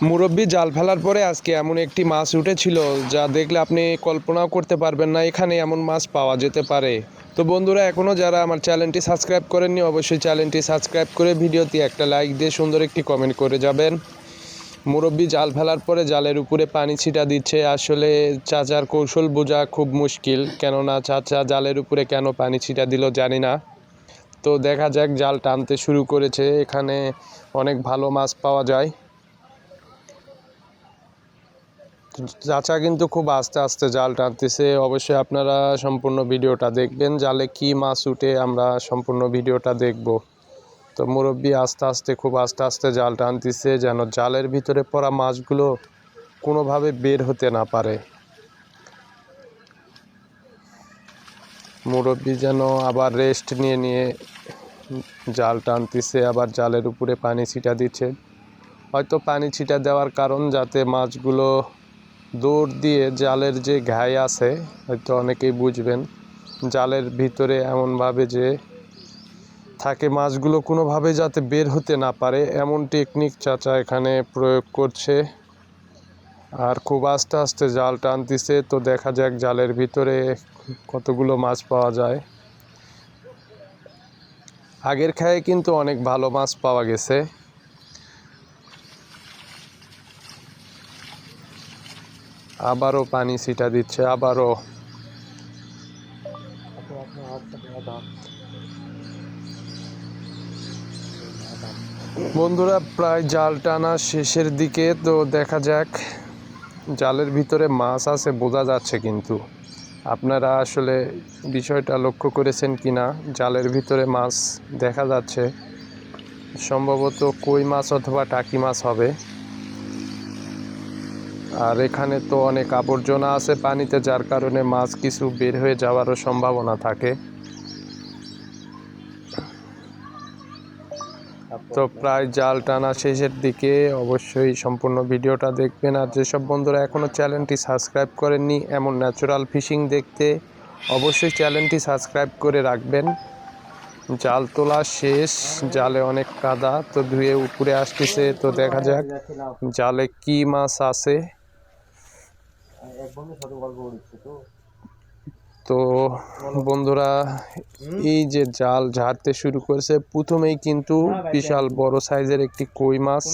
মুরব্বি জাল ফেলার পরে আজকে এমন একটি মাছ উঠেছিল যা দেখলে আপনি কল্পনাও করতে পারবেন না এখানে এমন মাছ পাওয়া যেতে পারে। তো বন্ধুরা এখনও যারা আমার চ্যানেলটি সাবস্ক্রাইব করেননি, অবশ্যই চ্যানেলটি সাবস্ক্রাইব করে ভিডিওতে একটা লাইক দিয়ে সুন্দর একটি কমেন্ট করে যাবেন। মুরব্বি জাল ফেলার পরে জালের উপরে পানি ছিটা দিচ্ছে। আসলে চাচার কৌশল বোঝা খুব মুশকিল, কেননা চাচা জালের উপরে কেন পানি ছিটা দিল জানি না। তো দেখা যাক, জাল টানতে শুরু করেছে। এখানে অনেক ভালো মাছ পাওয়া যায়। চাচা কিন্তু খুব আস্তে আস্তে জাল টানতেছে। অবশ্যই আপনারা সম্পূর্ণ ভিডিওটা দেখবেন। জালে কি মাছ উঠে আমরা সম্পূর্ণ ভিডিওটা দেখব। তো মুরব্বী আস্তে আস্তে, খুব আস্তে আস্তে জাল টানতেছে যেন জালের ভিতরে পড়া মাছগুলো কোনোভাবে বের হতে না পারে। মুরব্বী যেন আবার রেস্ট নিয়ে নিয়ে জাল টানতেছে, আবার জালের উপরে পানি ছিটা দিচ্ছে। হয়তো পানি ছিটা দেওয়ার কারণ যাতে মাছগুলো দৌড় দিয়ে জালের যে ঘাই আছে, হয়তো অনেকেই বুঝবেন, জালের ভিতরে এমনভাবে যে থাকে মাছগুলো কোনোভাবে যাতে বের হতে না পারে, এমন টেকনিক চাচা এখানে প্রয়োগ করছে। আর খুব আস্তে আস্তে জাল টানতেছে, তো দেখা যাক জালের ভিতরে কতগুলো মাছ পাওয়া যায়। আগের খায়ে কিন্তু অনেক ভালো মাছ পাওয়া গেছে। আবারও পানি ছিটা দিচ্ছে, আবারও। বন্ধুরা, প্রায় জাল টানা শেষের দিকে, তো দেখা যাক, জালের ভিতরে মাছ আছে বোঝা যাচ্ছে কিন্তু। আপনারা আসলে বিষয়টা লক্ষ্য করেছেন কি না জালের ভিতরে মাছ দেখা যাচ্ছে। সম্ভবত কই মাছ অথবা টাকি মাছ হবে। আর এখানে তো অনেক আবর্জনা আছে পানিতে, যার কারণে মাছ কিছু বের হয়ে যাওয়ারও সম্ভাবনা থাকে। তো প্রায় জাল টানা শেষের দিকে অবশ্যই সম্পূর্ণ ভিডিওটা দেখবেন। আর যেসব বন্ধুরা এখনও চ্যানেলটি সাবস্ক্রাইব করেননি, এমন ন্যাচারাল ফিশিং দেখতে অবশ্যই চ্যানেলটি সাবস্ক্রাইব করে রাখবেন। জাল তোলা শেষ, জালে অনেক কাদা, তো ধুয়ে উপরে আসতেছে, তো দেখা যাক জালে কি মাছ আছে। তো। বন্ধুরা এই যে জাল ঝাড়তে শুরু করেছে প্রথমেই কিন্তু বিশাল বড় সাইজের একটি কই মাছ।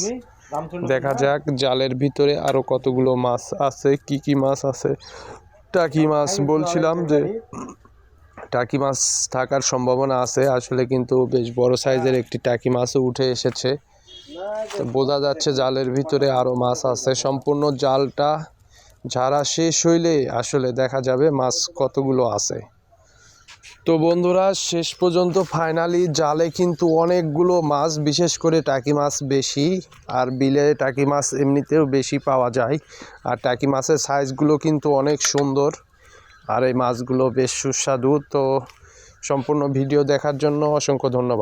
দেখা যাক জালের ভিতরে আরও কতগুলো মাছ আছে কি কি মাছ আছে। টাকি মাছ বলছিলাম যে টাকি মাছ থাকার সম্ভাবনা আছে আসলে কিন্তু বেশ বড় সাইজের একটি টাকি মাছও উঠে এসেছে। তো বোঝা যাচ্ছে জালের ভিতরে আরও মাছ আছে। সম্পূর্ণ জালটা ঝাড়া শেষ হইলে আসলে দেখা যাবে মাছ কতগুলো আছে। তো বন্ধুরা, শেষ পর্যন্ত ফাইনালি জালে কিন্তু অনেকগুলো মাছ, বিশেষ করে টাকি মাছ বেশি, আর বিলে টাকি মাছ এমনিতেও বেশি পাওয়া যায়। আর টাকি মাছের সাইজগুলো কিন্তু অনেক সুন্দর, আর এই মাছগুলো বেশ সুস্বাদু। তো সম্পূর্ণ ভিডিও দেখার জন্য অসংখ্য ধন্যবাদ।